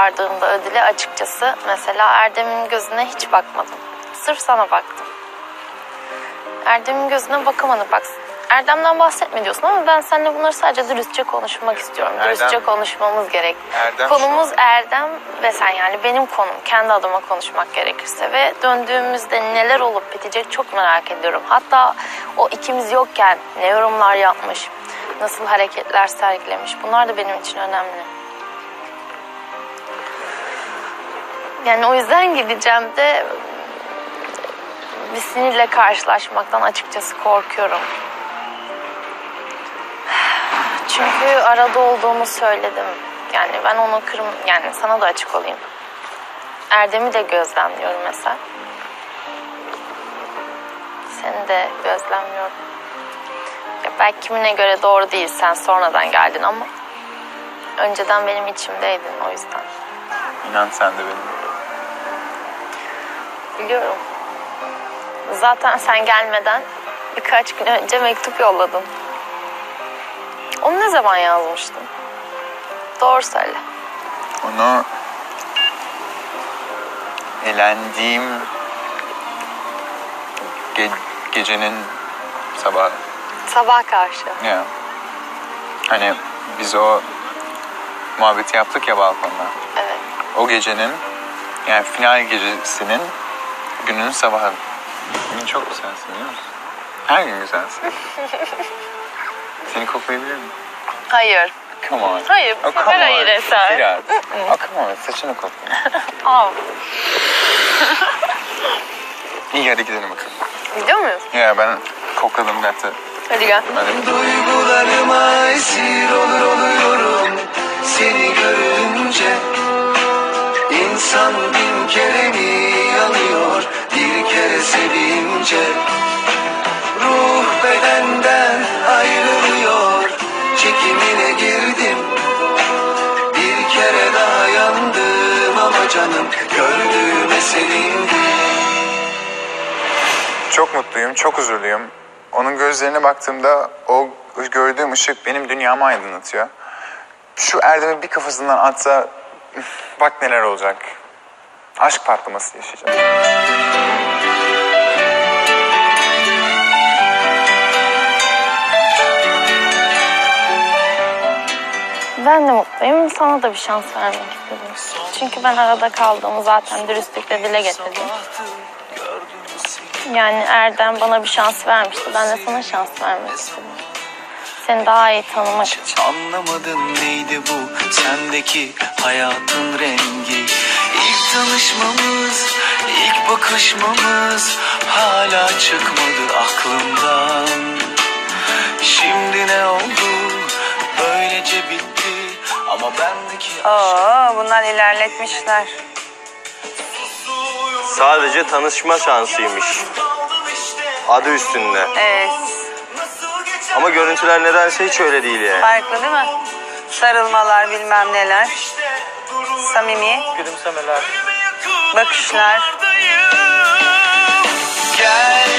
Ardığında ödüle açıkçası mesela Erdem'in gözüne hiç bakmadım. Sırf sana baktım. Erdem'in gözüne bakamadım bak. Erdem'den bahsetme diyorsun ama ben seninle bunları sadece dürüstçe konuşmak istiyorum. Erdem- Dürüstçe konuşmamız gerek. Erdem Konumuz şu Erdem ve sen yani benim konum. Kendi adıma konuşmak gerekirse ve döndüğümüzde neler olup bitecek çok merak ediyorum. Hatta o ikimiz yokken ne yorumlar yapmış, nasıl hareketler sergilemiş bunlar da benim için önemli. Yani o yüzden gideceğim de bir sinirle karşılaşmaktan açıkçası korkuyorum. Çünkü arada olduğumu söyledim. Yani ben onu kırm yani sana da açık olayım. Erdem'i de gözlemliyorum mesela. Seni de gözlemliyorum. Ya belki kimine göre doğru değil sen sonradan geldin ama önceden benim içimdeydin o yüzden. İnan sen de benim. Biliyorum. Zaten sen gelmeden birkaç gün önce mektup yolladın. Onu ne zaman yazmıştın? Doğru söyle. Onu elendiğim ge- gecenin sabah Sabah karşı. ya hani biz o muhabbeti yaptık ya balkonda. Evet. O gecenin yani final gecesinin günün sabahı. Bugün çok güzelsin biliyor musun? Her gün güzelsin. Seni koklayabilir miyim? Hayır. Come on. Hayır, Oh, come on. hayır Eser. Biraz. Oh, come on. Saçını kokla. Aa, İyi hadi gidelim bakalım. gidiyor muyuz? Ya ben kokladım zaten. Hadi gel. Hadi. Duygularıma esir olur oluyorum seni görünce İnsan bin kere çekimine girdim Bir kere daha yandım ama canım gördüğüme sevindim Çok mutluyum, çok huzurluyum. Onun gözlerine baktığımda o gördüğüm ışık benim dünyamı aydınlatıyor. Şu Erdem'i bir kafasından atsa bak neler olacak. Aşk patlaması yaşayacak. Ben de mutluyum. Sana da bir şans vermek istedim. Çünkü ben arada kaldığımı zaten dürüstlükle dile getirdim. Yani Erdem bana bir şans vermişti. Ben de sana şans vermek istedim. Seni daha iyi tanımak için. Hiç anlamadın neydi bu sendeki hayatın rengi İlk tanışmamız, ilk bakışmamız hala çıkmadı aklımdan Şimdi ne oldu, ama bendeki Oo, bunlar ilerletmişler. Sadece tanışma şansıymış. Adı üstünde. Evet. Ama görüntüler nedense hiç öyle değil yani. Farklı değil mi? Sarılmalar bilmem neler. Samimi. Gülümsemeler. Bakışlar. Gel gel